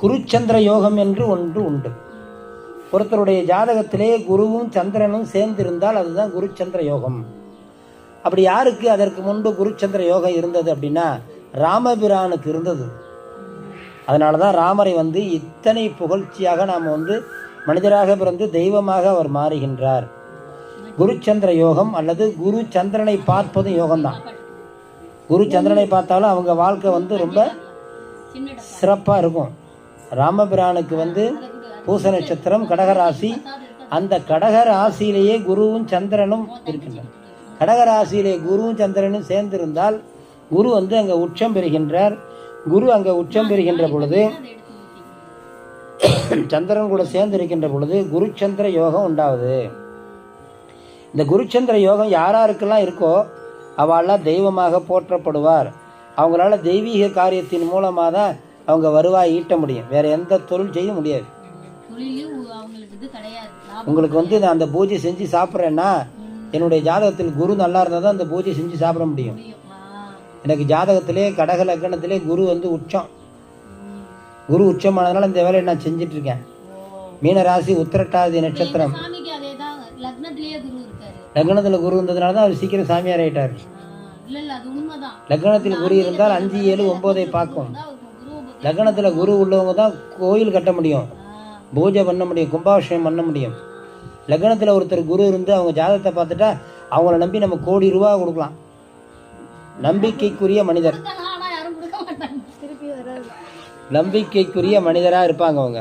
குருச்சந்திர யோகம் என்று ஒன்று உண்டு. ஒருத்தருடைய ஜாதகத்திலே குருவும் சந்திரனும் சேர்ந்திருந்தால் அதுதான் குருச்சந்திர யோகம். அப்படி யாருக்கு அதற்கு முன்பு குருச்சந்திர யோகம் இருந்தது அப்படின்னா ராமபிரானுக்கு இருந்தது. அதனால தான் ராமரை வந்து இத்தனை புகழ்ச்சியாக நாம் வந்து மனிதராக பிறந்து தெய்வமாக அவர் மாறுகின்றார். குருச்சந்திர யோகம் அல்லது குரு சந்திரனை பார்ப்பதும் யோகம்தான். குரு சந்திரனை பார்த்தாலும் அவங்க வாழ்க்கை வந்து ரொம்ப சிறப்பாக இருக்கும். ராமபிரானுக்கு வந்து பூச நட்சத்திரம் கடகராசி அந்த கடகராசியிலேயே குருவும் சந்திரனும் இருக்கின்றனர். கடகராசியிலே குருவும் சந்திரனும் சேர்ந்திருந்தால் குரு வந்து அங்கே உச்சம் பெறுகின்றார். குரு அங்கே உச்சம் பெறுகின்ற பொழுது சந்திரன் கூட சேர்ந்து இருக்கின்ற பொழுது குருச்சந்திர யோகம் உண்டாவது. இந்த குருச்சந்திர யோகம் யாராருக்கெல்லாம் இருக்கோ அவெல்லாம் தெய்வமாக போற்றப்படுவார். அவங்களால தெய்வீக காரியத்தின் மூலமாக தான் அவங்க வருவாய் ஈட்ட முடியும். வேற எந்த தொழில் செய்ய முடியாது. உங்களுக்கு வந்து நான் அந்த பூஜை செஞ்சு சாப்பிட்றேன்னா என்னுடைய ஜாதகத்தில் குரு நல்லா இருந்தால் தான் அந்த பூஜை செஞ்சு சாப்பிட முடியும். எனக்கு ஜாதகத்திலே கடக லக்கணத்திலே குரு வந்து உச்சம். குரு உச்சமானதுனால இந்த வேலையை நான் செஞ்சுட்டு இருக்கேன் ஓ மீன ராசி உத்திரட்டாதி நட்சத்திரம். லக்னத்தில் குரு இருந்ததுனால தான் அவர் சீக்கிரம் சாமியார் ஆயிட்டார். லக்னத்தில் குரு இருந்தால் அஞ்சு ஏழு ஒன்பதை பார்க்கும். லக்னத்தில் குரு உள்ளவங்க தான் கோயில் கட்ட முடியும். பூஜை பண்ண முடியும் கும்பாபிஷேகம் பண்ண முடியும். லக்னத்தில் ஒருத்தர் குரு இருந்து அவங்க ஜாதகத்தை பார்த்துட்டா அவங்கள நம்பி நம்ம கோடி ரூபா கொடுக்கலாம். நம்பிக்கைக்குரிய மனிதர். நம்பிக்கைக்குரிய மனிதராக இருப்பாங்க அவங்க.